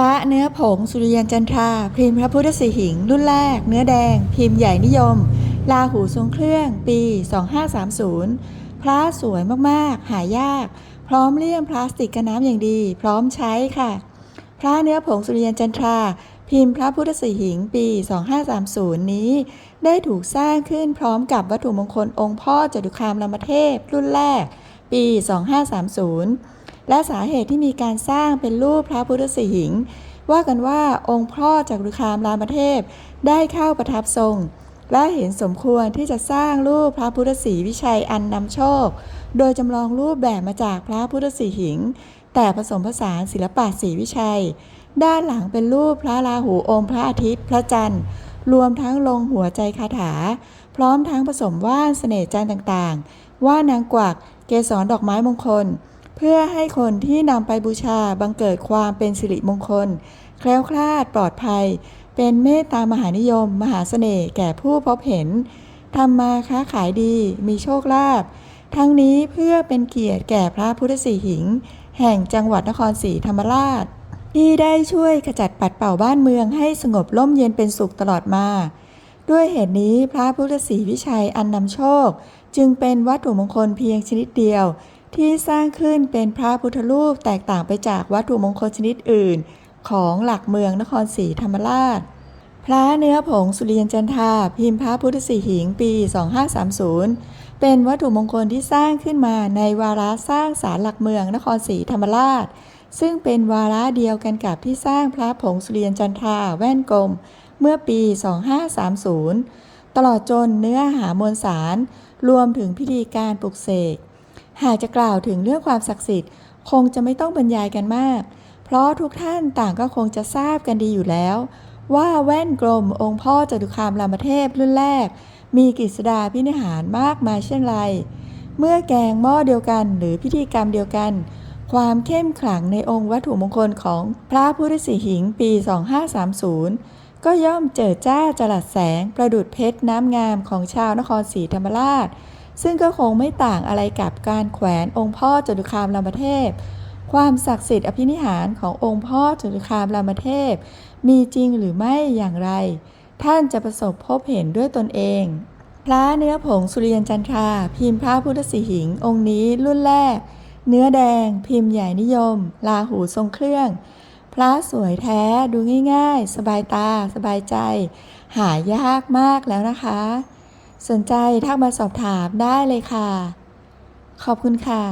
ระเนื้อผงสุริยันจันทราพิมพ์พระพุทธสีหิง รุ่นแรก เนื้อแดง พิมพ์ใหญ่นิยม ลาหูทรงเครื่อง ปี 2530 พระสวยมากๆ หายาก พร้อมเลี่ยมพลาสติกกันน้ำอย่างดี พร้อมใช้ค่ะ พระเนื้อผงสุริยันจันทรา พิมพ์พระพุทธสีหิง ปี 2530 นี้ ได้ถูกสร้างขึ้นพร้อมกับวัตถุมงคลองค์พ่อจตุคามรามเทพ รุ่นแรก ปี 2530 และสาเหตุที่มีการสร้างเป็นรูปพระพุทธสีหิง ว่ากันว่าองค์พ่อจากรุคามรามเทพได้เข้าประทับทรง และเห็นสมควรที่จะสร้างรูปพระพุทธศรีวิชัยอันนำโชค โดยจำลองรูปแบบมาจากพระพุทธสีหิง แต่ผสมผสานศิลปะศรีวิชัย ด้านหลังเป็นรูปพระราหูองค์พระอาทิตย์ พระจันทร์ รวมทั้งลงหัวใจคาถา พร้อมทั้งผสมว่านเสน่ห์จันทร์ต่างๆ ว่านางกวัก เกสรดอกไม้มงคล พื่อให้คนที่นำไปบูชาบังเกิดความเป็นสิริมงคล แคล้วคลาดปลอดภัย เป็นเมตตามหานิยม มหาเสน่ห์แก่ผู้พบเห็นทำมาค้าขายดีมีโชคลาภทั้งนี้เพื่อเป็นเกียรติแก่พระพุทธสีหิง แห่งจังหวัดนครศรีธรรมราช ที่ได้ช่วยขจัดปัดเป่าบ้านเมืองให้สงบร่มเย็นเป็นสุขตลอดมา ด้วยเหตุนี้พระพุทธศรีวิชัยอันนำโชค จึงเป็นวัตถุมงคลเพียงชนิดเดียว ที่สร้างขึ้นเป็นพระพุทธรูปแตกต่างไปจากวัตถุมงคลชนิดอื่น ของหลักเมืองนครศรีธรรมราช พระเนื้อผงสุริยันจันทาพิมพ์พระพุทธสีหิงปี 2530 เป็นวัตถุมงคลที่สร้างขึ้นมาในวาระสร้างศาลหลักเมืองนครศรีธรรมราช ซึ่งเป็นวาระเดียวกันกับที่สร้างพระผงสุริยันจันทาแว่นกลม เมื่อปี 2530 ตลอดจนเนื้อหามวลสาร รวมถึงพิธีการปลุกเสก หากจะกล่าวถึงเรื่องความศักดิ์สิทธิ์ คงจะไม่ต้องบรรยายกันมาก เพราะทุกท่านต่างก็คงจะทราบกันดีอยู่แล้ว ว่าแว่นกลมองค์พ่อจตุคามรามเทพรุ่นแรก มีกฤษดาพินิหารมากมายเช่นไร เมื่อแกงหม้อเดียวกันหรือพิธีกรรมเดียวกัน ความเข้มขลังในองค์วัตถุมงคลของพระพุทธสีหิงปี 2530 ก็ย่อมเจิดจ้าจรัสแสงประดุดเพชรน้ำงามของชาวนครศรีธรรมราช ซึ่งก็คงไม่ต่างอะไรกับการแขวนองค์พ่อจตุคามรามเทพ ความศักดิ์สิทธิ์อภินิหารขององค์พ่อจตุคามรามเทพ มีจริงหรือไม่อย่างไร ท่านจะประสบพบเห็นด้วยตนเอง พระเนื้อผงสุริยันจันทรา พิมพ์พระพุทธสีหิง องค์นี้รุ่นแรก เนื้อแดง พิมพ์ใหญ่นิยม ลาหูทรงเครื่อง พระสวยแท้ดูง่าย ๆ สบายตา สบายใจ หายากมากแล้วนะคะ สนใจทักมาสอบถามได้เลยค่ะ ขอบคุณค่ะ